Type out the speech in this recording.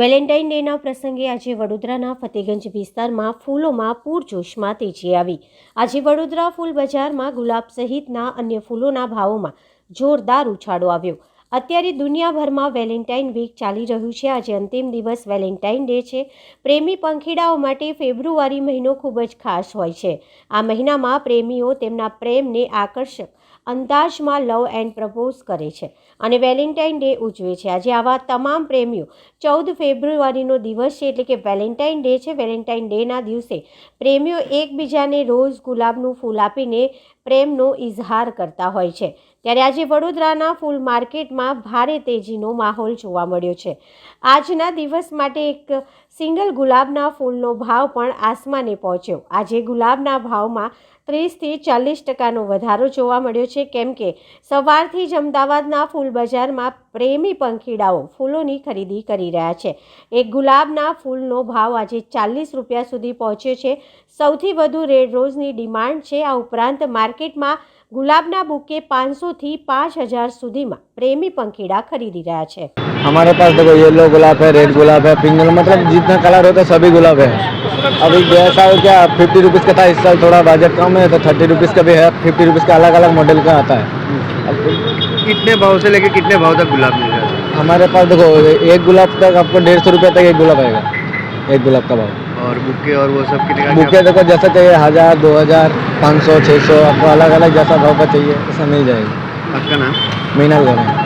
Valentine ડેના પ્રસંગે આજે વડોદરાના ફતેગંજ વિસ્તારમાં ફૂલોમાં પૂરજોશમાં તેજી આવી. આજે વડોદરા ફૂલ બજારમાં ગુલાબ સહિતના અન્ય ફૂલોના ભાવોમાં જોરદાર ઉછાળો આવ્યો. અત્યારે દુનિયાભરમાં વેલેન્ટાઇન વીક ચાલી રહ્યું છે. આજે અંતિમ દિવસ વેલેન્ટાઇન ડે છે. પ્રેમી પંખીડાઓ માટે ફેબ્રુઆરી મહિનો ખૂબ જ ખાસ હોય છે. આ મહિનામાં પ્રેમીઓ તેમના પ્રેમને આકર્ષક અંદાજમાં લવ એન્ડ પ્રપોઝ કરે છે અને વેલેન્ટાઇન ડે ઉજવે છે. આજે આવા તમામ પ્રેમીઓ ચૌદ ફેબ્રુઆરીનો દિવસ છે એટલે કે વેલેન્ટાઇન ડે છે. વેલેન્ટાઇન ડેના દિવસે પ્રેમીઓ એકબીજાને રોઝ ગુલાબનું ફૂલ આપીને પ્રેમનો ઇઝહાર કરતા હોય છે. ત્યારે આજે વડોદરાના ફૂલ માર્કેટમાં ભારે તેજીનો માહોલ જોવા મળ્યો છે. આજના દિવસ માટે એક સિંગલ ગુલાબના ફૂલનો ભાવ પણ આસમાને પહોંચ્યો. આજે ગુલાબના ભાવમાં ત્રીસથી ચાલીસ ટકાનો વધારો જોવા મળ્યો છે. કેમ કે સવારથી જ અમદાવાદના ફૂલ બજારમાં પ્રેમી પંખીડાઓ ફૂલોની ખરીદી કરી રહ્યા છે એક ગુલાબના ફૂલનો ભાવ આજે ચાલીસ રૂપિયા સુધી પહોંચ્યો છે સૌથી વધુ રેડ રોઝની ડિમાન્ડ છે આ ઉપરાંત માર્કેટમાં ગુલાબના બુકે પાંચસોથી પાંચ હજાર સુધીમાં પ્રેમી પંખીડા ખરીદી રહ્યા છે हमारे पास देखो येलो गुलाब है रेड गुलाब है पिंक गुलाब मतलब जितना कलर होता है सभी गुलाब है अभी गया साल क्या फिफ्टी रुपीज़ का था इस साल थोड़ा बजट कम है तो थर्टी रुपीज़ का भी है फिफ्टी रुपीज़ का अलग अलग मॉडल का आता है अब कितने भाव से लेके कितने भाव तक गुलाब मिल जाएगा है? हमारे पास देखो एक गुलाब तक आपको डेढ़ सौ रुपये तक एक गुलाब आएगा। एक गुलाब का भाव। और बुके और वो सब कितने का बुके देखो जैसा चाहिए हज़ार दो हज़ार पाँच सौ छः सौ आपको अलग अलग जैसा भाव का चाहिए ऐसा मिल जाएगा। आपका नाम? मीनाल घर है